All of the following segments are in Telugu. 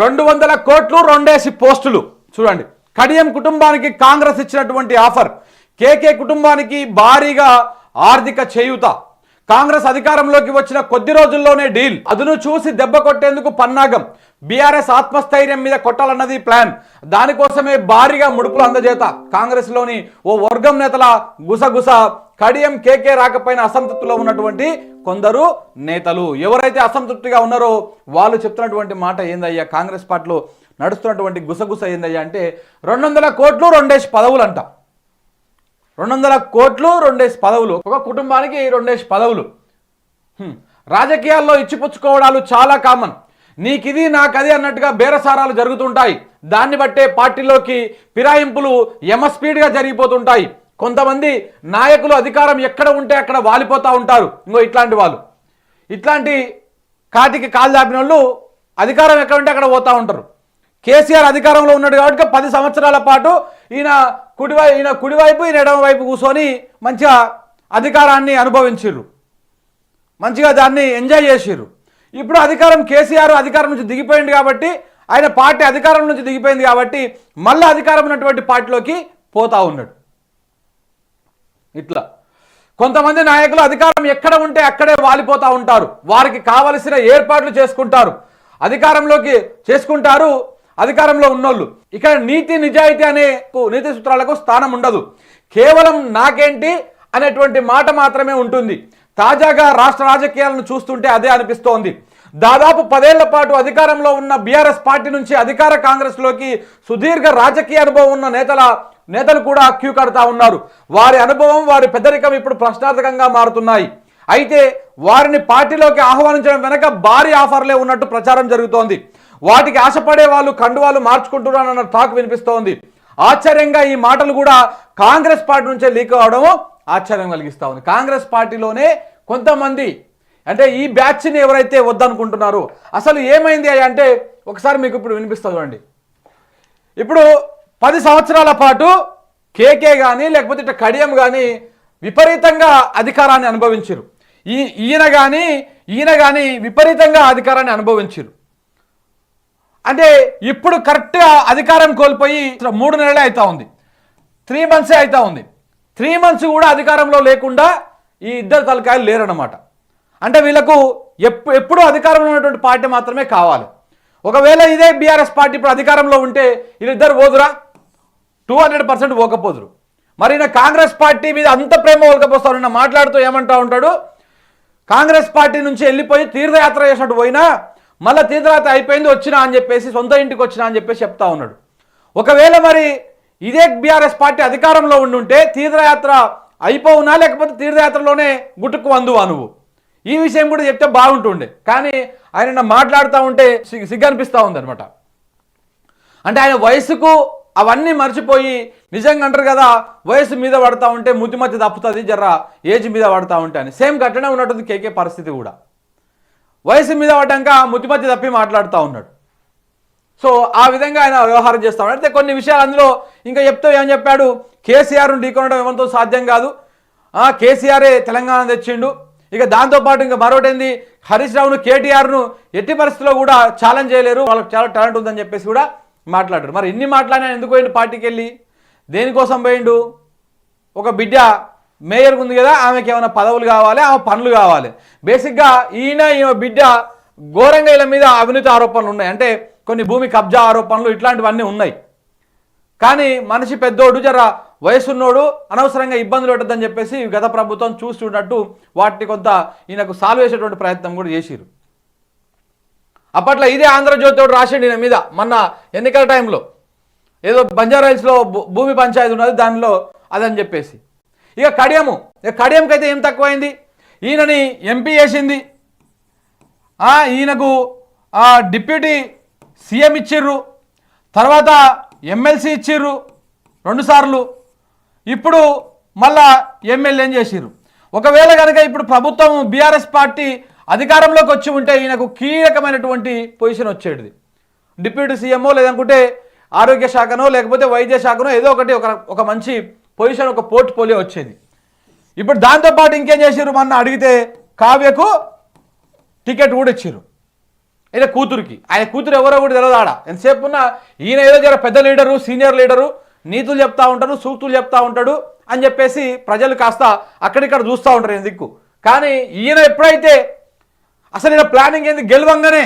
రెండు వందల కోట్లు రెండేసి పోస్టులు. చూడండి. కడియం కుటుంబానికి కాంగ్రెస్ ఇచ్చినటువంటి ఆఫర్. కేకే కుటుంబానికి భారీగా ఆర్థిక చేయూత. కాంగ్రెస్ అధికారంలోకి వచ్చిన కొద్ది రోజుల్లోనే డీల్. అదును చూసి దెబ్బ కొట్టేందుకు పన్నాగం. బీఆర్ఎస్ ఆత్మస్థైర్యం మీద కొట్టాలన్నది ప్లాన్. దానికోసమే భారీగా ముడుపులు అందజేత కాంగ్రెస్లోని ఓ వర్గం నేతల గుసగుస కడియం కేకే రాకపోయిన అసంతృప్తిలో ఉన్నటువంటి కొందరు నేతలు. ఎవరైతే అసంతృప్తిగా ఉన్నారో వాళ్ళు చెప్తున్నటువంటి మాట ఏందయ్యా? కాంగ్రెస్ పార్టీలో నడుస్తున్నటువంటి గుసగుస ఏందయ్యా అంటే రెండు వందల కోట్లు రెండేసి పదవులు అంట రెండు వందల కోట్లు రెండేసి పదవులు. ఒక కుటుంబానికి రెండేసి పదవులు. రాజకీయాల్లో ఇచ్చిపుచ్చుకోవడాలు చాలా కామన్. నీకిది నాకది అన్నట్టుగా బేరసారాలు జరుగుతుంటాయి. దాన్ని బట్టే పార్టీలోకి ఫిరాయింపులు ఎమస్పీడ్గా జరిగిపోతుంటాయి. కొంతమంది నాయకులు అధికారం ఎక్కడ ఉంటే అక్కడ వాలిపోతూ ఉంటారు. ఇంకో ఇట్లాంటి వాళ్ళు. ఇట్లాంటి కాటికి కాలు దాపిన వాళ్ళు అధికారం ఎక్కడ ఉంటే అక్కడ పోతూ ఉంటారు. కేసీఆర్ అధికారంలో ఉన్నాడు కాబట్టి పది సంవత్సరాల పాటు ఈయన కుడివై ఈయన కుడివైపు ఈయన ఎడమ వైపు కూర్చొని మంచిగా అధికారాన్ని అనుభవించిర్రు. మంచిగా దాన్ని ఎంజాయ్ చేసిర్రు. ఇప్పుడు అధికారం కేసీఆర్ అధికారం నుంచి దిగిపోయింది కాబట్టి ఆయన పార్టీ అధికారం నుంచి దిగిపోయింది కాబట్టి మళ్ళీ అధికారం ఉన్నటువంటి పార్టీలోకి పోతా ఉన్నాడు. ఇట్లా. కొంతమంది నాయకులు అధికారం ఎక్కడ ఉంటే అక్కడే వాలిపోతూ ఉంటారు. వారికి కావలసిన ఏర్పాట్లు చేసుకుంటారు. అధికారంలోకి చేసుకుంటారు అధికారంలో ఉన్నోళ్ళు. ఇక్కడ నీతి నిజాయితీ అనే కు- నీతి సూత్రాలకు స్థానం ఉండదు. కేవలం నాకేంటి అనేటువంటి మాట మాత్రమే ఉంటుంది. తాజాగా రాష్ట్ర రాజకీయాలను చూస్తుంటే అదే అనిపిస్తోంది. దాదాపు పదేళ్ళ పాటు అధికారంలో ఉన్న బీఆర్ఎస్ పార్టీ నుంచి అధికార కాంగ్రెస్లోకి సుదీర్ఘ రాజకీయ అనుభవం ఉన్న నేతల నేతలు కూడా క్యూ కడతా ఉన్నారు. వారి అనుభవం వారి పెద్దరికం ఇప్పుడు ప్రశ్నార్థకంగా మారుతున్నాయి. అయితే వారిని పార్టీలోకి ఆహ్వానించడం వెనక భారీ ఆఫర్లే ఉన్నట్టు ప్రచారం జరుగుతోంది. వాటికి ఆశపడే వాళ్ళు కండువాలు మార్చుకుంటున్నారన్న టాక్ వినిపిస్తోంది. ఆశ్చర్యంగా ఈ మాటలు కూడా కాంగ్రెస్ పార్టీ నుంచే లీక్ అవడం ఆశ్చర్యం కలిగిస్తూ ఉంది. కాంగ్రెస్ పార్టీలోనే కొంతమంది అంటే ఈ బ్యాచ్ని ఎవరైతే వద్దనుకుంటున్నారో అసలు ఏమైంది అంటే ఒకసారి మీకు ఇప్పుడు వినిపిస్తుంది చూడండి. ఇప్పుడు పది సంవత్సరాల పాటు కేకే కానీ లేకపోతే ఇట్లా కడియం కానీ విపరీతంగా అధికారాన్ని అనుభవించారు ఈ ఈయన కానీ ఈయన కానీ విపరీతంగా అధికారాన్ని అనుభవించారు అంటే ఇప్పుడు కరెక్ట్గా అధికారం కోల్పోయి మూడు నెలలే అవుతా ఉంది. త్రీ మంత్సే అవుతా ఉంది. త్రీ మంత్స్ కూడా అధికారంలో లేకుండా ఈ ఇద్దరు తలకాయలు లేరన్నమాట. అంటే వీళ్ళకు ఎప్పు ఎప్పుడూ అధికారంలో ఉన్నటువంటి పార్టీ మాత్రమే కావాలి. ఒకవేళ ఇదే బీఆర్ఎస్ పార్టీ ఇప్పుడు అధికారంలో ఉంటే వీళ్ళిద్దరు పోదురా టూ హండ్రెడ్ పర్సెంట్ ఓకపోదురు మరి ఈయన కాంగ్రెస్ పార్టీ మీద అంత ప్రేమ ఒలకపోస్తారు నిన్న మాట్లాడుతూ ఏమంటా ఉంటాడు? కాంగ్రెస్ పార్టీ నుంచి వెళ్ళిపోయి తీర్థయాత్ర చేసినట్టు పోయినా మళ్ళీ తీర్థయాత్ర అయిపోయింది వచ్చినా అని చెప్పేసి సొంత ఇంటికి వచ్చినా అని చెప్పేసి చెప్తా ఉన్నాడు. ఒకవేళ మరి ఇదే బీఆర్ఎస్ పార్టీ అధికారంలో ఉండుంటే తీర్థయాత్ర అయిపోవునా లేకపోతే తీర్థయాత్రలోనే గుట్టుకు అందువా నువ్వు? ఈ విషయం కూడా చెప్తే బాగుంటుండే. కానీ ఆయన మాట్లాడుతూ ఉంటే సిగ్గు అనిపిస్తూ ఉందనమాట అంటే ఆయన వయసుకు అవన్నీ మర్చిపోయి నిజంగా అంటారు కదా వయసు మీద పడతా ఉంటే ముతిమతి తప్పుతుంది జర్ర ఏజ్ మీద పడతా ఉంటే అని. సేమ్ గట్టనే ఉన్నట్టుంది కేకే పరిస్థితి కూడా. వయసు మీద పడ్డాక ముతిమతి తప్పి మాట్లాడుతూ ఉన్నాడు. సో ఆ విధంగా ఆయన వ్యవహారం చేస్తా ఉన్నాడు. అయితే కొన్ని విషయాలు అందులో ఇంకా చెప్తూ ఏం చెప్పాడు? కేసీఆర్ను ఢీకొనడం ఏమంతో సాధ్యం కాదు. కేసీఆరే తెలంగాణ తెచ్చిండు. ఇక దాంతోపాటు ఇంకా మరొకటి ఏంది? హరీష్ రావును కేటీఆర్ను ఎట్టి పరిస్థితుల్లో కూడా ఛాలెంజ్ చేయలేరు. వాళ్ళకి చాలా టాలెంట్ ఉందని చెప్పేసి కూడా మాట్లాడారు. మరి ఇన్ని మాట్లాడినా ఎందుకు పోయిండు పార్టీకి వెళ్ళి? దేనికోసం పోయిండు? ఒక బిడ్డ మేయర్ ఉంది కదా ఆమెకి ఏమైనా పదవులు కావాలి ఆమె పనులు కావాలి. బేసిక్గా ఈయన ఈమె బిడ్డ ఘోరంగా వీళ్ళ మీద అవినీతి ఆరోపణలు ఉన్నాయి. అంటే కొన్ని భూమి కబ్జా ఆరోపణలు ఇట్లాంటివన్నీ ఉన్నాయి. కానీ మనిషి పెద్దోడు జర వయసున్నోడు అనవసరంగా ఇబ్బందులు పెట్టద్దని చెప్పేసి గత ప్రభుత్వం చూస్తున్నట్టు వాటిని కొంత ఈయనకు సాల్వ్ చేసేటువంటి ప్రయత్నం కూడా చేసిరు అప్పట్లో ఇదే ఆంధ్రజ్యోతి ఒకటి రాసిండు ఈయన మీద మొన్న ఎన్నికల టైంలో. ఏదో బంజారాయిల్స్లో భూ- భూమి పంచాయతీ ఉన్నది దానిలో అదని చెప్పేసి. ఇక కడియము ఇక కడియంకైతే ఏం తక్కువైంది? ఈయనని ఎంపీ చేసింది. ఈయనకు ఆ, డిప్యూటీ సీఎం ఇచ్చిర్రు. తర్వాత ఎమ్మెల్సీ ఇచ్చిర్రు రెండుసార్లు ఇప్పుడు మళ్ళా ఎమ్మెల్యేని చేసిర్రు. ఒకవేళ కనుక ఇప్పుడు ప్రభుత్వం బీఆర్ఎస్ పార్టీ అధికారంలోకి వచ్చి ఉంటే ఈయనకు కీలకమైనటువంటి పొజిషన్ వచ్చేది డిప్యూటీ సీఎంఓ లేదనుకుంటే ఆరోగ్య శాఖనో లేకపోతే వైద్య శాఖనో ఏదో ఒకటి ఒక ఒక మంచి పొజిషన్ ఒక పోర్ట్ఫోలియో వచ్చేది. ఇప్పుడు దాంతోపాటు ఇంకేం చేసారు మొన్న అడిగితే కావ్యకు టికెట్ కూడా ఇచ్చారు ఆయన కూతురికి. ఆయన కూతురు ఎవరో కూడా తెలియదు ఆడ. ఎంతసేపు ఉన్నా ఈయన ఏదో జర పెద్ద లీడరు సీనియర్ లీడరు నీతులు చెప్తా ఉంటాడు సూక్తులు చెప్తా ఉంటాడు అని చెప్పేసి ప్రజలు కాస్త అక్కడిక్కడ చూస్తూ ఉంటారు ఈయన దిక్కు. కానీ ఈయన ఎప్పుడైతే అసలు ఈయన ప్లానింగ్ ఏంది? గెలవంగానే.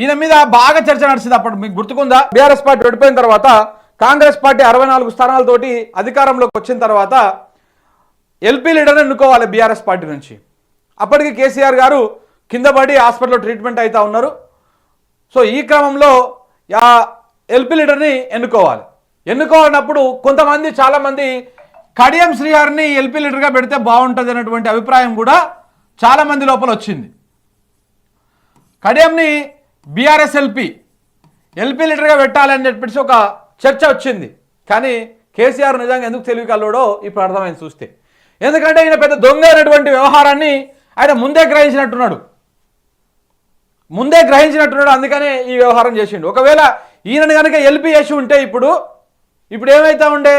ఈయన మీద బాగా చర్చ నడిచింది అప్పుడు మీకు గుర్తుకుందా? బీఆర్ఎస్ పార్టీ ఓడిపోయిన తర్వాత కాంగ్రెస్ పార్టీ అరవై నాలుగు స్థానాలతోటి అధికారంలోకి వచ్చిన తర్వాత ఎల్పీ లీడర్ని ఎన్నుకోవాలి బీఆర్ఎస్ పార్టీ నుంచి. అప్పటికి కేసీఆర్ గారు కింద పడి హాస్పిటల్లో ట్రీట్మెంట్ అవుతా ఉన్నారు. సో ఈ క్రమంలో ఆ ఎల్పీ లీడర్ని ఎన్నుకోవాలి. ఎన్నుకోవాలన్నప్పుడు కొంతమంది చాలామంది కడియం శ్రీహారిని ఎల్పీ లీడర్గా పెడితే బాగుంటుంది అనేటువంటి అభిప్రాయం కూడా చాలామంది లోపల వచ్చింది. కడియంని బీఆర్ఎస్ ఎల్పీ ఎల్పీ లీడర్గా పెట్టాలని చెప్పేసి ఒక చర్చ వచ్చింది. కానీ కేసీఆర్ నిజంగా ఎందుకు తెలివి కల్లోడో ఇప్పుడు అర్థమైంది చూస్తే. ఎందుకంటే ఈయన పెద్ద దొంగ అయినటువంటి వ్యవహారాన్ని ఆయన ముందే గ్రహించినట్టున్నాడు. ముందే గ్రహించినట్టున్నాడు అందుకనే ఈ వ్యవహారం చేసిండు. ఒకవేళ ఈయనని కనుక ఎల్పీ చేసి ఉంటే ఇప్పుడు ఇప్పుడు ఏమైతా ఉండే?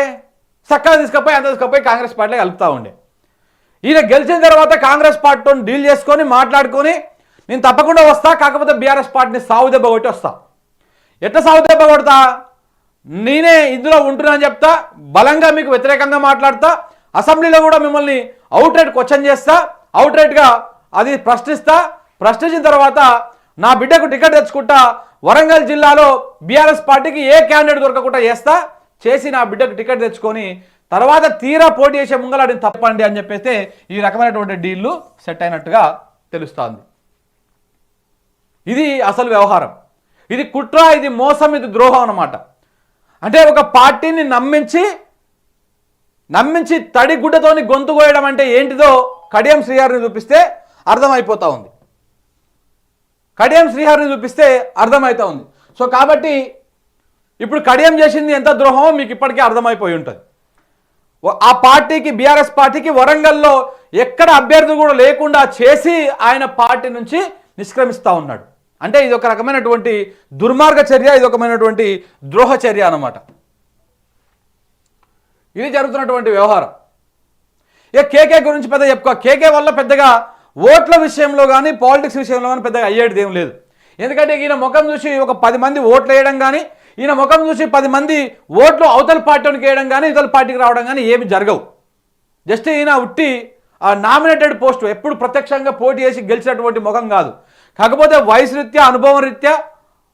చక్కగా తీసుకపోయి అంత తీసుకపోయి కాంగ్రెస్ పార్టీలో కలుపుతూ ఉండే. ఈయన గెలిచిన తర్వాత కాంగ్రెస్ పార్టీతో డీల్ చేసుకొని మాట్లాడుకొని నేను తప్పకుండా వస్తా కాకపోతే బీఆర్ఎస్ పార్టీని సాగు దెబ్బ కొట్టి వస్తా. ఎట్లా సాగు దెబ్బ కొడతా? నేనే ఇందులో ఉంటున్నాను చెప్తా. బలంగా మీకు వ్యతిరేకంగా మాట్లాడతా. అసెంబ్లీలో కూడా మిమ్మల్ని అవుట్ రైట్ క్వశ్చన్ చేస్తా. అవుట్ రైట్గా అది ప్రశ్నిస్తా. ప్రశ్నించిన తర్వాత నా బిడ్డకు టికెట్ తెచ్చుకుంటా వరంగల్ జిల్లాలో బీఆర్ఎస్ పార్టీకి ఏ క్యాండిడేట్ దొరకకుండా చేస్తా చేసి నా బిడ్డకు టికెట్ తెచ్చుకొని తర్వాత తీరా పోటీ చేసే ముంగలాడిని తప్పండి అని చెప్పేస్తే ఈ రకమైనటువంటి డీల్లు సెట్ అయినట్టుగా తెలుస్తోంది. ఇది అసలు వ్యవహారం. ఇది కుట్ర ఇది మోసం ఇది ద్రోహం అన్నమాట. అంటే ఒక పార్టీని నమ్మించి నమ్మించి తడి గుడ్డతోని గొంతు కోయడం అంటే ఏంటిదో కడియం శ్రీహారిని చూపిస్తే అర్థమైపోతా ఉంది. కడియం శ్రీహారిని చూపిస్తే అర్థమవుతా ఉంది. సో కాబట్టి ఇప్పుడు కడియం చేసింది ఎంత ద్రోహమో మీకు ఇప్పటికే అర్థమైపోయి ఉంటుంది. ఆ పార్టీకి బీఆర్ఎస్ పార్టీకి వరంగల్లో ఎక్కడ అభ్యర్థి కూడా లేకుండా చేసి ఆయన పార్టీ నుంచి నిష్క్రమిస్తూ ఉన్నాడు. అంటే ఇది ఒక రకమైనటువంటి దుర్మార్గ చర్య ఇది ఒకమైనటువంటి ద్రోహ చర్య అన్నమాట. ఇది జరుగుతున్నటువంటి వ్యవహారం. ఇక కేకే గురించి పెద్ద చెప్పుకో కేకే వల్ల పెద్దగా ఓట్ల విషయంలో కానీ పాలిటిక్స్ విషయంలో కానీ పెద్దగా అయ్యేది ఏం లేదు. ఎందుకంటే ఈయన ముఖం చూసి ఒక పది మంది ఓట్లు వేయడం కానీ ఈయన ముఖం చూసి పది మంది ఓట్లు అవతల పార్టీకి వేయడం కానీ ఇతల పార్టీకి రావడం కానీ ఏమి జరగవు. జస్ట్ ఈయన ఉట్టి ఆ నామినేటెడ్ పోస్టు ఎప్పుడు ప్రత్యక్షంగా పోటీ చేసి గెలిచినటువంటి ముఖం కాదు. కాకపోతే వయసు రీత్యా అనుభవం రీత్యా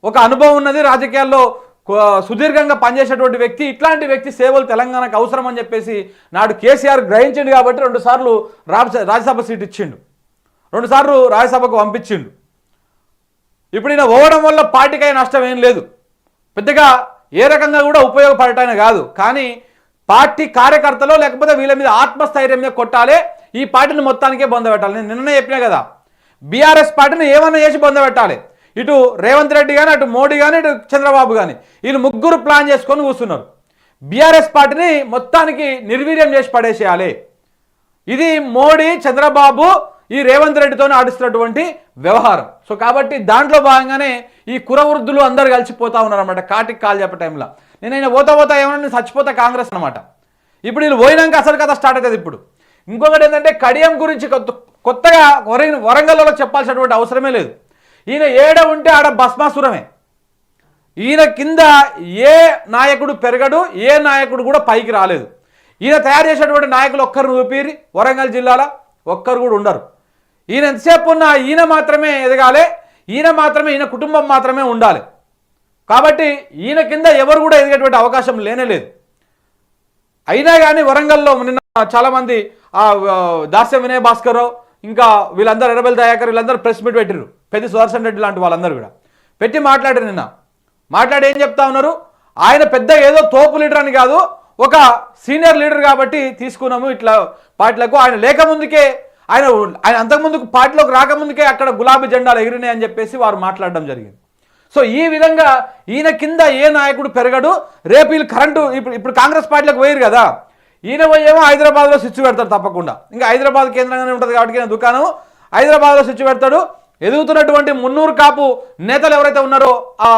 ఒక అనుభవం ఉన్నది రాజకీయాల్లో సుదీర్ఘంగా పనిచేసేటువంటి వ్యక్తి. ఇట్లాంటి వ్యక్తి సేవలు తెలంగాణకు అవసరం అని చెప్పేసి నాడు కేసీఆర్ గ్రహించిండు కాబట్టి రెండుసార్లు రాజ్యసభ సీట్ ఇచ్చిండు. రెండుసార్లు రాజ్యసభకు పంపించిండు. ఇప్పుడు ఈయన పోవడం వల్ల పార్టీకి అయిన నష్టం ఏం లేదు. పెద్దగా ఏ రకంగా కూడా ఉపయోగపడటానికి కాదు. కానీ పార్టీ కార్యకర్తలు లేకపోతే వీళ్ళ మీద ఆత్మస్థైర్యం మీద కొట్టాలి ఈ పార్టీని మొత్తానికే బొందబెట్టాలి నేను నిన్ననే చెప్పినా కదా బీఆర్ఎస్ పార్టీని ఏమన్నా చేసి బొందబెట్టాలి ఇటు రేవంత్ రెడ్డి కానీ అటు మోడీ కానీ ఇటు చంద్రబాబు కానీ వీళ్ళు ముగ్గురు ప్లాన్ చేసుకొని కూర్చున్నారు. బీఆర్ఎస్ పార్టీని మొత్తానికి నిర్వీర్యం చేసి పడేసేయాలి. ఇది మోడీ చంద్రబాబు ఈ రేవంత్ రెడ్డితో ఆడిస్తున్నటువంటి వ్యవహారం. సో కాబట్టి దాంట్లో భాగంగానే ఈ కురవృద్ధులు అందరు కలిసిపోతా ఉన్నారనమాట కాటికి కాల్ చెప్పే టైంలో. నేను ఆయన పోతా పోతా ఏమన్నా నేను చచ్చిపోతా కాంగ్రెస్ అనమాట ఇప్పుడు వీళ్ళు పోయినాక అసలు కథ స్టార్ట్ అవుతుంది ఇప్పుడు. ఇంకొకటి ఏంటంటే కడియం గురించి కొత్త- కొత్తగా వరంగ వరంగల్లో చెప్పాల్సినటువంటి అవసరమే లేదు. ఈయన ఏడ ఉంటే ఆడ భస్మాసురమే. ఈయన కింద ఏ నాయకుడు పెరగడు ఏ నాయకుడు కూడా పైకి రాలేదు. ఈయన తయారు చేసినటువంటి నాయకులు ఒక్కరిని చూపిరి వరంగల్ జిల్లాలో ఒక్కరు కూడా ఉండరు. ఈయన ఎంతసేపు ఉన్న ఈయన మాత్రమే ఎదగాలి ఈయన మాత్రమే ఈయన కుటుంబం మాత్రమే ఉండాలి. కాబట్టి ఈయన కింద ఎవరు కూడా ఎదిగేటువంటి అవకాశం లేనే లేదు. అయినా కానీ వరంగల్లో నిన్న చాలామంది ఆ దాస్య వినయ్ భాస్కర్ ఇంకా వీళ్ళందరూ ఎర్రబెల్ దయాకర్ వీళ్ళందరూ ప్రెస్ మీట్ పెట్టిరు పెద్ద సుదర్శన్ రెడ్డి లాంటి వాళ్ళందరూ కూడా. పెట్టి మాట్లాడారు నిన్న. మాట్లాడి ఏం చెప్తా ఉన్నారు? ఆయన పెద్ద ఏదో తోపు లీడర్ అని కాదు ఒక సీనియర్ లీడర్ కాబట్టి తీసుకున్నాము ఇట్లా పార్టీలకు. ఆయన లేకముందుకే ఆయన ఆయన అంతకుముందుకు పార్టీలోకి రాకముందుకే అక్కడ గులాబీ జెండాలు ఎగిరినాయని చెప్పేసి వారు మాట్లాడడం జరిగింది. సో ఈ విధంగా ఈయన కింద ఏ నాయకుడు పెరగడు. రేపు వీళ్ళు కరెంటు ఇప్పుడు ఇప్పుడు కాంగ్రెస్ పార్టీలకు పోయారు కదా. ఈయన పోయేమో హైదరాబాద్లో స్విచ్ పెడతాడు తప్పకుండా. ఇంకా హైదరాబాద్ కేంద్రంగానే ఉంటుంది కాబట్టి ఈయన దుకాణం. హైదరాబాద్లో స్విచ్ పెడతాడు. ఎదుగుతున్నటువంటి మున్నూరు కాపు నేతలు ఎవరైతే ఉన్నారో ఆ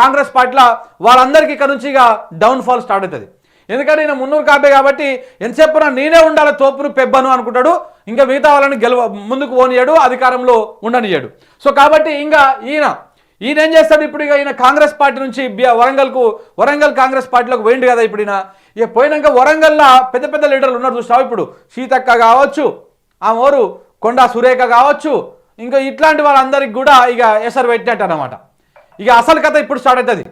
కాంగ్రెస్ పార్టీలో వాళ్ళందరికీ ఇక్కడ నుంచి ఇక డౌన్ ఫాల్ స్టార్ట్ అవుతుంది. ఎందుకంటే ఈయన మున్నూరు కాపే కాబట్టి ఎంతసేపున నేనే ఉండాలి తోపును పెబ్బను అనుకుంటాడు. ఇంకా మిగతా వాళ్ళని గెలవ ముందుకు పోనీయడు అధికారంలో ఉండనియడు. సో కాబట్టి ఇంకా ఈయన ఈయన ఏం చేస్తాడు ఇప్పుడు ఇక ఈయన కాంగ్రెస్ పార్టీ నుంచి బి- వరంగల్కు వరంగల్ కాంగ్రెస్ పార్టీలోకి పోయిండు కదా ఇప్పుడు ఈయన. ఇక పోయినాక వరంగల్లో పెద్ద పెద్ద లీడర్లు ఉన్నారు చూస్తావు ఇప్పుడు? సీతక్క కావచ్చు ఆ మోరు కొండా సురేఖ కావచ్చు ఇంకా ఇట్లాంటి వాళ్ళందరికీ కూడా ఇక ఎసరు పెట్టినట్టు అనమాట ఇక అసలు కథ ఇప్పుడు స్టార్ట్ అవుతుంది.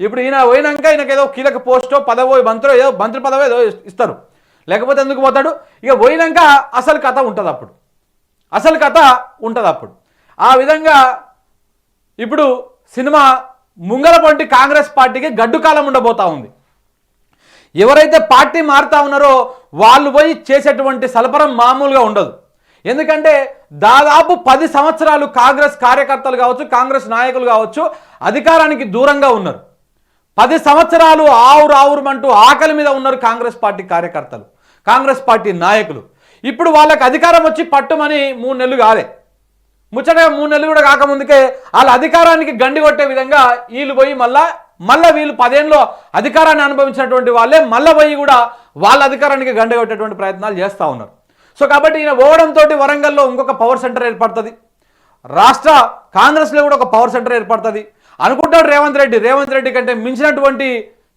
ఇప్పుడు ఈయన పోయినాక ఈయనకు ఏదో కీలక పోస్టో పదవో మంత్రో ఏదో మంత్రి పదవో ఏదో ఇస్తారు. లేకపోతే ఎందుకు పోతాడు? ఇక పోయినాక అసలు కథ ఉంటుంది అప్పుడు. అసలు కథ ఉంటుంది అప్పుడు. ఆ విధంగా ఇప్పుడు సినిమా ముంగలపంటి కాంగ్రెస్ పార్టీకి గడ్డుకాలం ఉండబోతా ఉంది. ఎవరైతే పార్టీ మారుతా ఉన్నారో వాళ్ళు పోయి చేసేటువంటి సలపరం మామూలుగా ఉండదు. ఎందుకంటే దాదాపు పది సంవత్సరాలు కాంగ్రెస్ కార్యకర్తలు కావచ్చు కాంగ్రెస్ నాయకులు కావచ్చు అధికారానికి దూరంగా ఉన్నారు. పది సంవత్సరాలు ఆవురు అంటూ ఆకలి మీద ఉన్నారు కాంగ్రెస్ పార్టీ కార్యకర్తలు కాంగ్రెస్ పార్టీ నాయకులు. ఇప్పుడు వాళ్ళకి అధికారం వచ్చి పట్టుమని మూడు నెలలు కాలే. ముచ్చటగా మూడు నెలలు కూడా కాకముందుకే వాళ్ళ అధికారానికి గండి కొట్టే విధంగా వీళ్ళు పోయి మళ్ళా మళ్ళీ వీళ్ళు పదేళ్ళలో అధికారాన్ని అనుభవించినటువంటి వాళ్ళే మళ్ళీ పోయి కూడా వాళ్ళ అధికారానికి గండి కొట్టేటువంటి ప్రయత్నాలు చేస్తూ ఉన్నారు. సో కాబట్టి ఈయన పోవడంతో వరంగల్లో ఇంకొక పవర్ సెంటర్ ఏర్పడుతుంది. రాష్ట్ర కాంగ్రెస్లో కూడా ఒక పవర్ సెంటర్ ఏర్పడుతుంది. అనుకుంటాడు రేవంత్ రెడ్డి. రేవంత్ రెడ్డి కంటే మించినటువంటి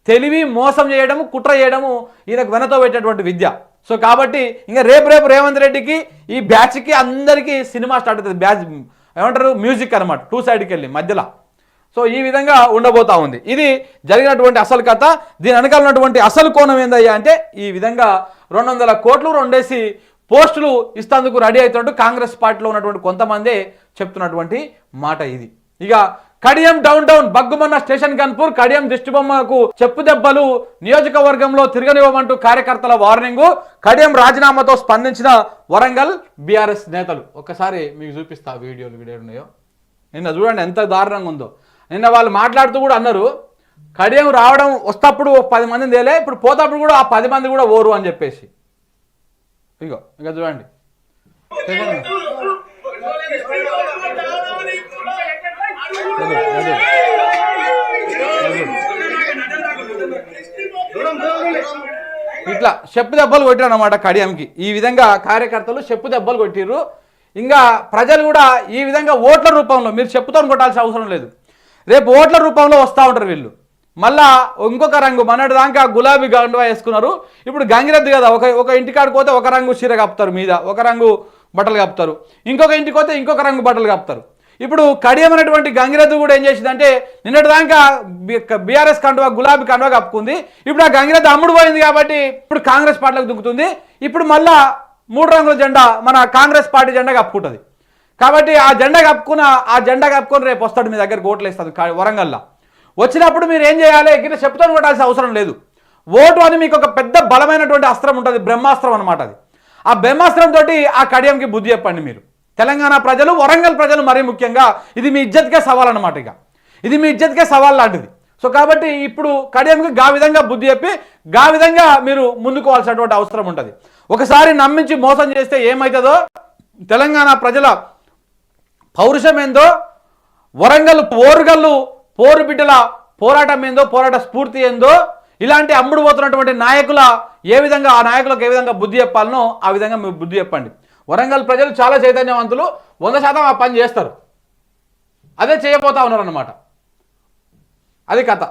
తెలివి మోసం చేయడము కుట్ర చేయడము ఈయనకు వెనతో పెట్టేటువంటి విద్య. సో కాబట్టి ఇంకా రేపు రేపు రేవంత్ రెడ్డికి ఈ బ్యాచ్కి అందరికీ సినిమా స్టార్ట్ అవుతుంది. బ్యాచ్ ఏమంటారు? మ్యూజిక్ అనమాట టూ సైడ్కి వెళ్ళి మధ్యలో. సో ఈ విధంగా ఉండబోతా ఉంది. ఇది జరిగినటువంటి అసలు కథ. దీని వెనకాల ఉన్నటువంటి అసలు కోణం ఏందయ్యా అంటే ఈ విధంగా రెండు వందల కోట్లు రెండేసి పోస్టులు ఇస్తందుకు రెడీ అవుతున్నట్టు కాంగ్రెస్ పార్టీలో ఉన్నటువంటి కొంతమందే చెప్తున్నటువంటి మాట ఇది. ఇక కడియం డౌన్ టౌన్ బగ్గుమన్న స్టేషన్ కన్పూర్ కడియం దిష్టిబొమ్మకు చెప్పు దెబ్బలు నియోజకవర్గంలో తిరగనివ్వమంటూ కార్యకర్తల వార్నింగ్ కడియం రాజీనామాతో స్పందించిన వరంగల్ బీఆర్ఎస్ నేతలు. ఒకసారి మీకు చూపిస్తా వీడియోలు వీడియోలు ఉన్నాయో. నిన్న చూడండి ఎంత దారుణంగా ఉందో. నిన్న వాళ్ళు మాట్లాడుతూ కూడా అన్నారు కడియం రావడం వస్తప్పుడు ఒక పది మందిని తేలే ఇప్పుడు పోతప్పుడు కూడా ఆ పది మంది కూడా ఓరు అని చెప్పేసి. ఇగో ఇక చూడండి చూడండి. అదే, అదే. ఇట్లా చెప్పు దెబ్బలు కొట్టారు అనమాట కడియంకి. ఈ విధంగా కార్యకర్తలు చెప్పు దెబ్బలు కొట్టిర్రు. ఇంకా ప్రజలు కూడా ఈ విధంగా ఓట్ల రూపంలో మీరు చెప్పుతో కొట్టాల్సిన అవసరం లేదు. రేపు ఓట్ల రూపంలో వస్తూ ఉంటారు వీళ్ళు. మళ్ళా ఇంకొక రంగు మొన్నటి దాకా గులాబీ గండువా వేసుకున్నారు. ఇప్పుడు గంగిరెద్దు కదా ఒక ఒక ఇంటికాడికి పోతే ఒక రంగు చీర కప్పుతారు మీద ఒక రంగు బట్టలు కప్పుతారు. ఇంకొక ఇంటికి పోతే ఇంకొక రంగు బట్టలు కప్పుతారు. ఇప్పుడు కడియమైనటువంటి గంగిరెద్దు కూడా ఏం చేసిందంటే నిన్నటి దాకా బీఆర్ఎస్ కండువా గులాబీ కండువా కప్పుకుంది. ఇప్పుడు ఆ గంగిరెద్దు అమ్ముడు పోయింది కాబట్టి ఇప్పుడు కాంగ్రెస్ పార్టీలకు దుక్కుతుంది ఇప్పుడు మళ్ళా మూడు రంగుల జెండా మన కాంగ్రెస్ పార్టీ జెండా కప్పుకుంటుంది. కాబట్టి ఆ జెండా కప్పుకున్న ఆ జెండా కప్పుకొని రేపు వస్తాడు మీ దగ్గర ఓట్లు వేస్తాడు వరంగల్లో. వచ్చినప్పుడు మీరు ఏం చేయాలి? ఇక్కడ చెప్తాను కొట్టాల్సిన అవసరం లేదు. ఓటు అని మీకు ఒక పెద్ద బలమైనటువంటి అస్త్రం ఉంటుంది బ్రహ్మాస్త్రం అనమాట అది. ఆ బ్రహ్మాస్త్రం తోటి ఆ కడియంకి బుద్ధి చెప్పండి మీరు. తెలంగాణ ప్రజలు వరంగల్ ప్రజలు మరీ ముఖ్యంగా ఇది మీ ఇజ్జత్కే సవాల్ అనమాట ఇక. ఇది మీ ఇజ్జత్కే సవాల్ లాంటిది. సో కాబట్టి ఇప్పుడు కడియంకి గా విధంగా బుద్ధి చెప్పి గా విధంగా మీరు ముందుకోవాల్సినటువంటి అవసరం ఉంటుంది. ఒకసారి నమ్మించి మోసం చేస్తే ఏమవుతుందో తెలంగాణ ప్రజల పౌరుషం ఏందో వరంగల్ పోరుగల్లు పోరు బిడ్డల పోరాటం ఏందో పోరాట స్ఫూర్తి ఏందో ఇలాంటి అమ్ముడు పోతున్నటువంటి నాయకుల ఏ విధంగా ఆ నాయకులకు ఏ విధంగా బుద్ధి చెప్పాలనో ఆ విధంగా మీరు బుద్ధి చెప్పండి. వరంగల్ ప్రజలు చాలా చైతన్యవంతులు. వంద శాతం ఆ పని చేస్తారు. అదే చేయబోతా ఉన్నారు అన్నమాట అది కథ.